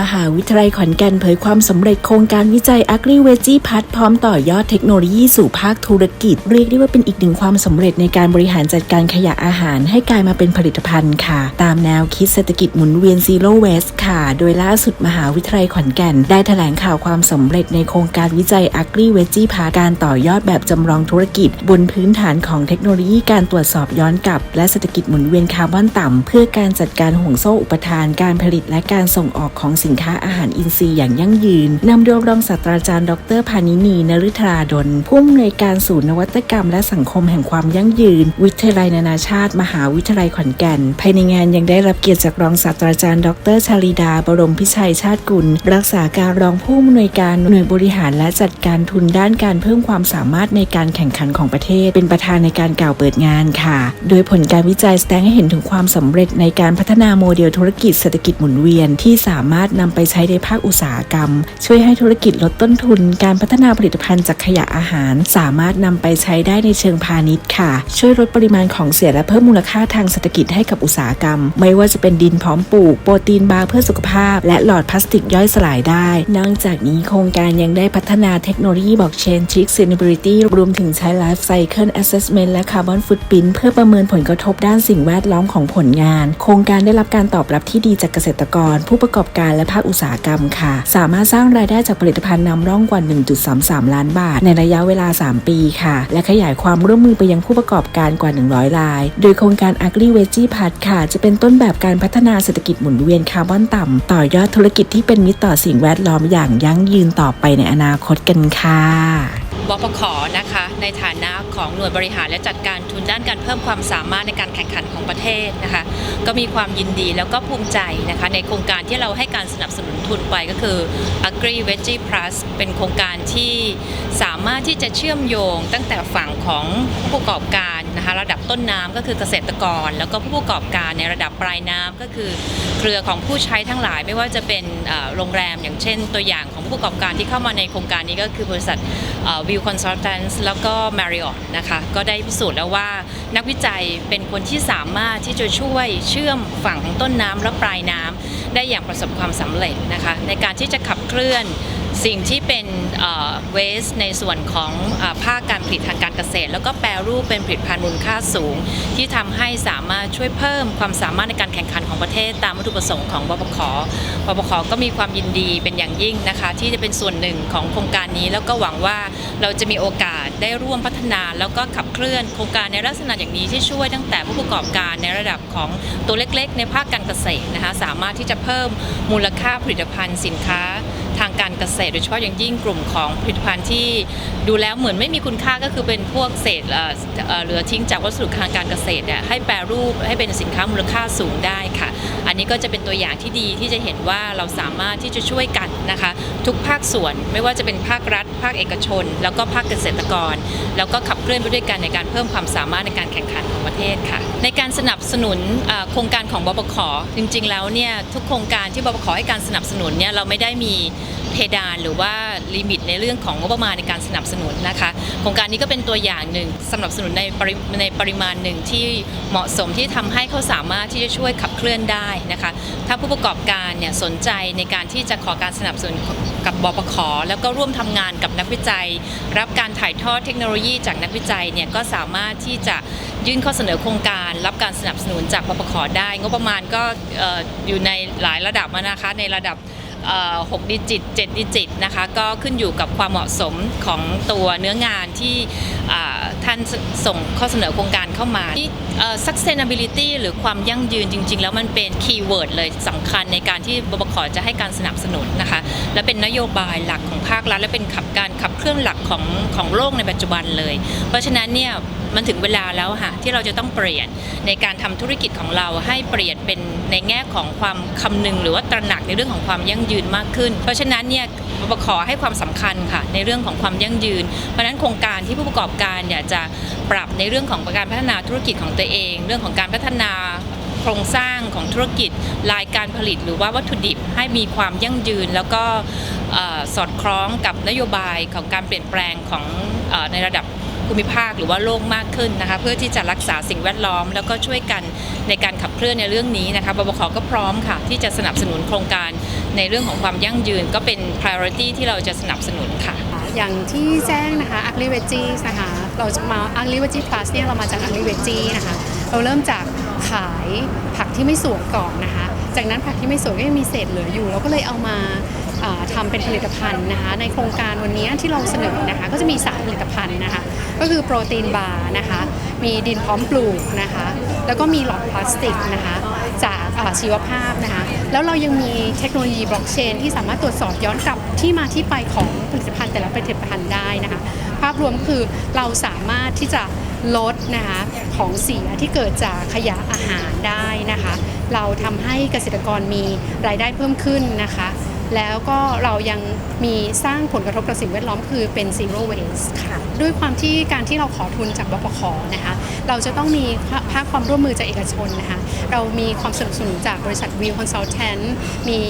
มหาวิทยาลัยขอนแก่นเผยความสำเร็จโครงการวิจัย Agri Veggie p a t พร้อมต่อยอดเทคโนโลยีสู่ภาคธุรกิจ เรียกได้ว่าเป็นอีกหนึ่งความสำเร็จในการบริหารจัดการขยะอาหารให้กลายมาเป็นผลิตภัณฑ์ค่ะ ตามแนวคิดเศรษฐกิจหมุนเวียน Zero Waste ค่ะ โดยล่าสุดมหาวิทยาลัยขอนแก่น ได้แถลงข่าวความสำเร็จในโครงการวิจัย Agri Veggie p a t การต่อยอดแบบจำลองธุรกิจ บนพื้นฐานของเทคโนโลยีการตรวจสอบย้อนกลับ และเศรษฐกิจหมุนเวียนคาร์บอนต่ำเพื่อการจัดการห่วงโซ่อุปทานการผลิตและการส่งออกของสินค้าอาหารอินทรีย์อย่างยั่งยืนนำโดยรองศาสตราจารย์ ดรพานินีนฤธราดลผู้อำนวยการศูนย์นวัตกรรม และสังคมแห่งความยั่งยืน วิทยาลัยนานาชาติ มหาวิทยาลัยขอนแก่น ภายในงานยังได้รับเกียรติจากรองศาสตราจารย์ ดรชาลีดา บรมพิชัยชาติกุล รักษาการรองผู้อำนวยการหน่วยบริหารและจัดการทุนด้านการเพิ่มความสามารถในการแข่งขันของประเทศ เป็นประธานในการกล่าวเปิดงานค่ะ โดยผลการวิจัยแสดงให้เห็นถึงความสำเร็จในการพัฒนาโมเดลธุรกิจเศรษฐกิจหมุนเวียนที่สามารถนำไปใช้ในภาคอุตสาหกรรม ช่วยให้ธุรกิจลดต้นทุน การพัฒนาผลิตภัณฑ์จากขยะอาหาร สามารถนำไปใช้ได้ในเชิงพาณิชย์ค่ะ ช่วยลดปริมาณของเสียและเพิ่มมูลค่าทางเศรษฐกิจให้กับอุตสาหกรรม ไม่ว่าจะเป็นดินพร้อมปลูก โปรตีนบาร์เพื่อสุขภาพ และหลอดพลาสติกย่อยสลายได้ นอกจากนี้โครงการยังได้พัฒนาเทคโนโลยีบล็อกเชนชิค Sustainability รวมถึงใช้ Life Cycle Assessment และ Carbon Footprint เพื่อประเมินผลกระทบด้านสิ่งแวดล้อมของผลงาน โครงการได้รับการตอบรับที่ดีจากเกษตรกร ผู้ประกอบการและภาคอุตสาหกรรมค่ะ สามารถสร้างรายได้จากผลิตภัณฑ์นำร่องกว่า 1.33 ล้านบาท ในระยะเวลา 3 ปีค่ะ และขยายความร่วมมือไปยังผู้ประกอบการกว่า 100 ราย โดยโครงการ Agri v e g i e p a t ค่ะ จะเป็นต้นแบบการพัฒนาเศรษฐกิจหมุนเวียนคาร์บอนต่ำต่อยอดธุรกิจที่เป็นมิตรต่อสิ่งแวดล้อมอย่างยั่งยืนต่อไปในอนาคตกันค่ะ บปขนะคะ ในฐานะของหน่วยบริหารและจัดการทุนด้านการเพิ่มความสามารถในการแข่งขันของประเทศนะคะ ก็มีความยินดีแล้วก็ภูมิใจนะคะ ในโครงการที่เราให้การสนับสนุนทุนไปก็คือ Agri Veggie Plus เป็นโครงการที่สามารถที่จะเชื่อมโยงตั้งแต่ฝั่งของผู้ประกอบการนะคะ ระดับต้นน้ำก็คือเกษตรกร แล้วก็ผู้ประกอบการในระดับปลายน้ำก็คือเครือของผู้ใช้ทั้งหลายไม่ว่าจะเป็นโรงแรมอย่างเช่น ตัวอย่างของผู้ประกอบการที่เข้ามาในโครงการนี้ก็คือบริษัท วิวคอนซัลแทนซ์แล้วก็ Marriott นะคะก็ได้พิสูจน์แล้วว่านักวิจัยเป็นคนที่สามารถที่จะช่วยเชื่อมฝั่งของต้นน้ำและปลายน้ำได้อย่างประสบความสำเร็จนะคะในการที่จะขับเคลื่อน สิ่งที่เป็นเวสในส่วนของอภาคการผลิตทางการเกษตร แล้วก็แปรรูปเป็นผลิตภัณฑ์มูลค่าสูง ที่ทำให้สามารถช่วยเพิ่มความสามารถในการแข่งขันของประเทศตามวัตถุประสงค์ของบปขบปขก็มีความยินดีเป็นอย่างยิ่งนะคะ ที่จะเป็นส่วนหนึ่งของโครงการนี้ แล้วก็หวังว่าเราจะมีโอกาสได้ร่วมพัฒนา แล้วก็ขับเคลื่อนโครงการในลักษณะอย่างนี้ที่ช่วยตั้งแต่ผู้ประกอบการในระดับของตัวเล็กๆ ในภาคการเกษตรนะคะสามารถที่จะเพิ่มมูลค่าผลิตภัณฑ์สินค้า ทางการเกษตร โดยเฉพาะอย่างยิ่งกลุ่มของผลิตภัณฑ์ที่ดูแล้วเหมือนไม่มีคุณค่าก็คือเป็นพวกเศษเหลือทิ้งจากวัสดุทางการเกษตรเนี่ยให้แปรรูปให้เป็นสินค้ามูลค่าสูงได้ค่ะ อันนี้ก็จะเป็นตัวอย่างที่ดีที่จะเห็นว่าเราสามารถที่จะช่วยกันนะคะ ทุกภาคส่วนไม่ว่าจะเป็นภาครัฐ ภาคเอกชน แล้วก็ภาคเกษตรกร แล้วก็ขับเคลื่อนไปด้วยกันในการเพิ่มความสามารถในการแข่งขันของประเทศค่ะ ในการสนับสนุนโครงการของบปขจริง ๆ แล้วเนี่ยทุกโครงการที่บปขให้การสนับสนุนเนี่ยเราไม่ได้มีเพดานหรือว่าลิมิตในเรื่องของงบประมาณในการสนับสนุนนะคะโครงการนี้ก็เป็นตัวอย่างหนึ่งสนับสนุนในปริในปริมาณหนึ่งที่เหมาะสมที่ทำให้เขาสามารถที่จะช่วยขับเคลื่อนได้นะคะ ถ้าผู้ประกอบการเนี่ยสนใจในการที่จะขอการสนับสนุนกับบปขแล้วก็ร่วมทำงานกับนักวิจัย รับการถ่ายทอดเทคโนโลยีจากนักวิจัยเนี่ยก็สามารถที่จะ ยื่นข้อเสนอโครงการรับการสนับสนุนจากบปขได้ งบประมาณก็เอ่อยู่ในหลายระดับนะคะในระดับ6ดิจิต 7 ดิจิตนะคะก็ขึ้นอยู่กับความเหมาะสมของตัวเนื้องานที่ ท่านส่งข้อเสนอโครงการเข้ามาที่ sustainability หรือความยั่งยืนจริง ๆ แล้วมันเป็นคีย์เวิร์ดเลยสำคัญในการที่บปขจะให้การสนับสนุนนะคะ และเป็นนโยบายหลักของภาครัฐและเป็นขับการขับเคลื่อนหลักของของโลกในปัจจุบันเลย เพราะฉะนั้นเนี่ยมันถึงเวลาแล้วค่ะที่เราจะต้องเปลี่ยนในการทำธุรกิจของเราให้เปลี่ยนเป็น ในแง่ของความคำนึง หรือว่าตระหนักในเรื่องของความยั่งยืนมากขึ้น เพราะฉะนั้นเนี่ยบปขให้ความสำคัญค่ะในเรื่องของความยั่งยืน เพราะฉะนั้นโครงการที่ผู้ประกอบการเนี่ยจะปรับในเรื่องของการพัฒนาธุรกิจของตัวเอง เรื่องของการพัฒนาโครงสร้างของธุรกิจรายการผลิตหรือว่าวัตถุดิบให้มีความยั่งยืน แล้วก็สอดคล้องกับนโยบายของการเปลี่ยนแปลงของในระดับ ภูมิภาคหรือว่าโลกมากขึ้นนะคะ เพื่อที่จะรักษาสิ่งแวดล้อม แล้วก็ช่วยกันในการขับเคลื่อนในเรื่องนี้นะคะบปขก็พร้อมค่ะ ที่จะสนับสนุนโครงการในเรื่องของความยั่งยืน ก็เป็น priority ที่เราจะสนับสนุนค่ะอย่างที่แจ้งนะคะ Ugly Veggies นะคะเราจะมา Ugly Veggie Plus เนี่ยเรามาจาก Ugly Veggie นะคะเราเริ่มจากขายผักที่ไม่สวยก่อนนะคะ จากนั้นผักที่ไม่สวยก็ยังมีเศษเหลืออยู่ เราก็เลยเอามา ทำเป็นผลิตภัณฑ์นะคะ ในโครงการวันนี้ที่เราเสนอนะคะ ก็จะมีสารผลิตภัณฑ์นะคะ ก็คือโปรตีนบาร์นะคะ มีดินพร้อมปลูกนะคะ แล้วก็มีหลอดพลาสติกนะคะ จากาชีวภาพนะคะ แล้วเรายังมีเทคโนโลยีบล็อกเชนที่สามารถตรวจสอบย้อนกลับที่มาที่ไปของผลิตภัณฑ์แต่ละผลิตภัณฑ์ได้นะคะ ภาพรวมคือเราสามารถที่จะลดนะคะของเสียที่เกิดจากขยะอาหารได้นะคะ เราทำให้เกษตรกรมีรายได้เพิ่มขึ้นนะคะ แล้วก็เรายังมีสร้างผลกระทบต่อสิ่งแวดล้อมคือเป็น zero waste ค่ะ ด้วยความที่การที่เราขอทุนจากบปขนะคะ เราจะต้องมีภาคความร่วมมือจากเอกชนนะคะ เรามีความสนับสนุนจากบริษัท View Consultant มี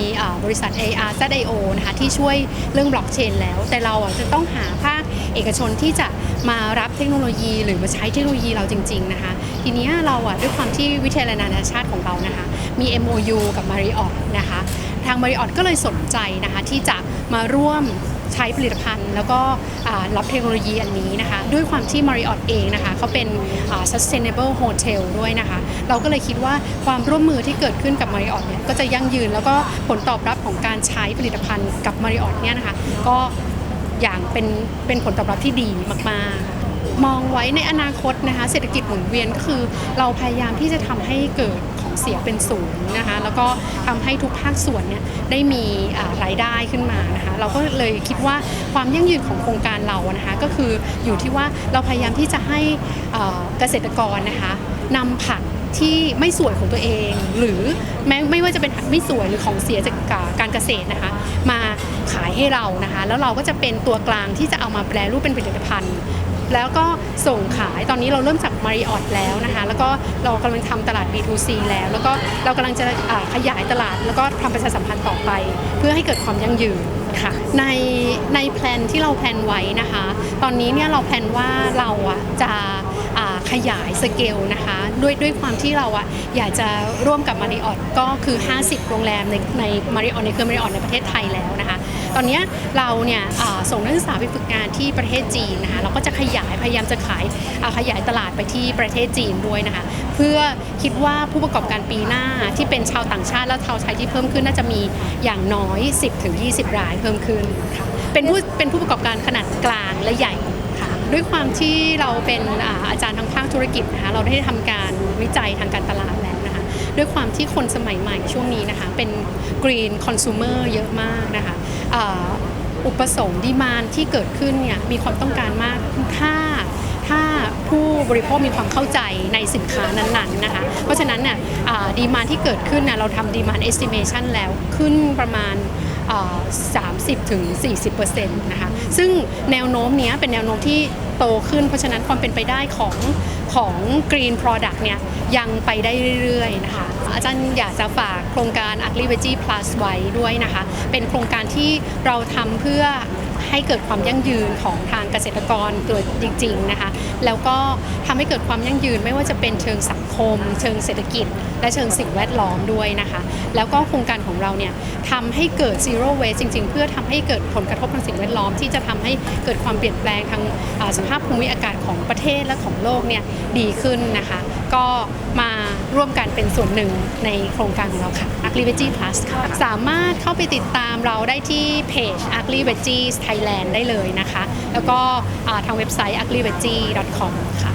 บริษัท AR ZIO นะคะ ที่ช่วยเรื่องบล็อกเชนแล้ว แต่เราจะต้องหาภาคเอกชนที่จะมารับเทคโนโลยี หรือมาใช้เทคโนโลยีเราจริง ๆ นะคะ ทีนี้เราอะด้วยความที่วิทยาลัยนานาชาติของเรานะคะ มี MOU กับ Marriott นะคะ ทาง Marriott ก็เลยสนใจนะคะที่จะมาร่วมใช้ผลิตภัณฑ์ แล้วก็รับเทคโนโลยีอันนี้นะคะ ด้วยความที่ Marriott เองนะคะเขาเป็น sustainable hotel ด้วยนะคะ เราก็เลยคิดว่าความร่วมมือที่เกิดขึ้นกับ Marriott เนี่ยก็จะยั่งยืนแล้วก็ผลตอบรับของการใช้ผลิตภัณฑ์กับ Marriott เนี่ยนะคะก็อย่างเป็นเป็นผลตอบรับที่ดีมากๆมองไว้ในอนาคตนะคะเศรษฐกิจหมุนเวียนก็คือเราพยายามที่จะทำให้เกิด เสียเป็นศูนย์นะคะแล้วก็ทำให้ทุกภาคส่วนเนี่ยได้มีรายได้ขึ้นมานะคะเราก็เลยคิดว่าความยั่งยืนของโครงการเรานะคะก็คืออยู่ที่ว่าเราพยายามที่จะให้เกษตรกรนะคะนำผักที่ไม่สวยของตัวเอง หรือแม้ไม่ว่าจะเป็นไม่สวยหรือของเสียจากการเกษตรนะคะ มาขายให้เรานะคะ แล้วเราก็จะเป็นตัวกลางที่จะเอามาแปลรูปเป็นผลิตภัณฑ์ แล้วก็ ส่งขาย ตอนนี้เราเริ่มจาก Marriott แล้วนะคะ แล้วก็เรากำลังทำตลาด B2C แล้ว แล้วก็เรากำลังจะขยายตลาด แล้วก็ทำประชาสัมพันธ์ต่อไป เพื่อให้เกิดความยั่งยืนค่ะ ในในแพลนที่เราแพลนไว้นะคะ ตอนนี้เนี่ยเราแพลนว่าเราอะจะขยายสเกลนะคะด้วยด้วยความที่เราอะอยากจะร่วมกับ Marriott ก็คือ 50 โรงแรมในใน Marriott ในเครือ Marriott ในประเทศไทยแล้วนะคะ ตอนนี้เราเนี่ยส่งนักศึกษาไปฝึกงานที่ประเทศจีนนะคะเราก็จะขยายพยายามจะขายขยายตลาดไปที่ประเทศจีนด้วยนะคะ เพื่อคิดว่าผู้ประกอบการปีหน้าที่เป็นชาวต่างชาติและชาวไทยที่เพิ่มขึ้นน่าจะมีอย่างน้อย 10-20 รายเพิ่มขึ้นค่ะเป็นผู้เป็นผู้ประกอบการขนาดกลางและใหญ่ค่ะด้วยความที่เราเป็นอาจารย์ทางภาคธุรกิจนะคะเราได้ทำการวิจัยทางการตลาด ด้วยความที่คนสมัยใหม่ช่วงนี้นะคะ เป็น green consumer เยอะมากนะคะอุปสงค์ดีมานที่เกิดขึ้นเนี่ยมีความต้องการมากถ้าถ้าผู้บริโภคมีความเข้าใจในสินค้านั้นๆนะคะ เพราะฉะนั้นเนี่ยดีมานที่เกิดขึ้นน่ะเราทำดีมาน estimation แล้วขึ้นประมาณ 30ถึง40%นะคะซึ่งแนวโน้มนี้เป็นแนวโน้มที่ โตขึ้น เพราะฉะนั้นความเป็นไปได้ของของ Green Product เนี่ยยังไปได้เรื่อยๆนะคะอาจารย์อยากจะฝากโครงการ a g r i v e g e Plus ไว้ด้วยนะคะ เป็นโครงการที่เราทำเพื่อ ให้เกิดความยั่งยืนของทางเกษตรกรตัวจริงๆนะคะแล้วก็ทำให้เกิดความยั่งยืนไม่ว่าจะเป็นเชิงสังคม เชิงเศรษฐกิจ และเชิงสิ่งแวดล้อมด้วยนะคะ แล้วก็โครงการของเราเนี่ยทำให้เกิด zero waste จริง ๆ เพื่อทำให้เกิดผลกระทบทางสิ่งแวดล้อม ที่จะทำให้เกิดความเปลี่ยนแปลงทางสภาพภูมิอากาศของประเทศและของโลกเนี่ยดีขึ้นนะคะ ก็มา ร่วมกันเป็นส่วนหนึ่งในโครงการของเราค่ะ Ugly Veggie Plus ค่ะ สามารถเข้าไปติดตามเราได้ที่เพจ Ugly Veggies Thailand ได้เลยนะคะ แล้วก็ทางเว็บไซต์ uglyweggie.com ค่ะ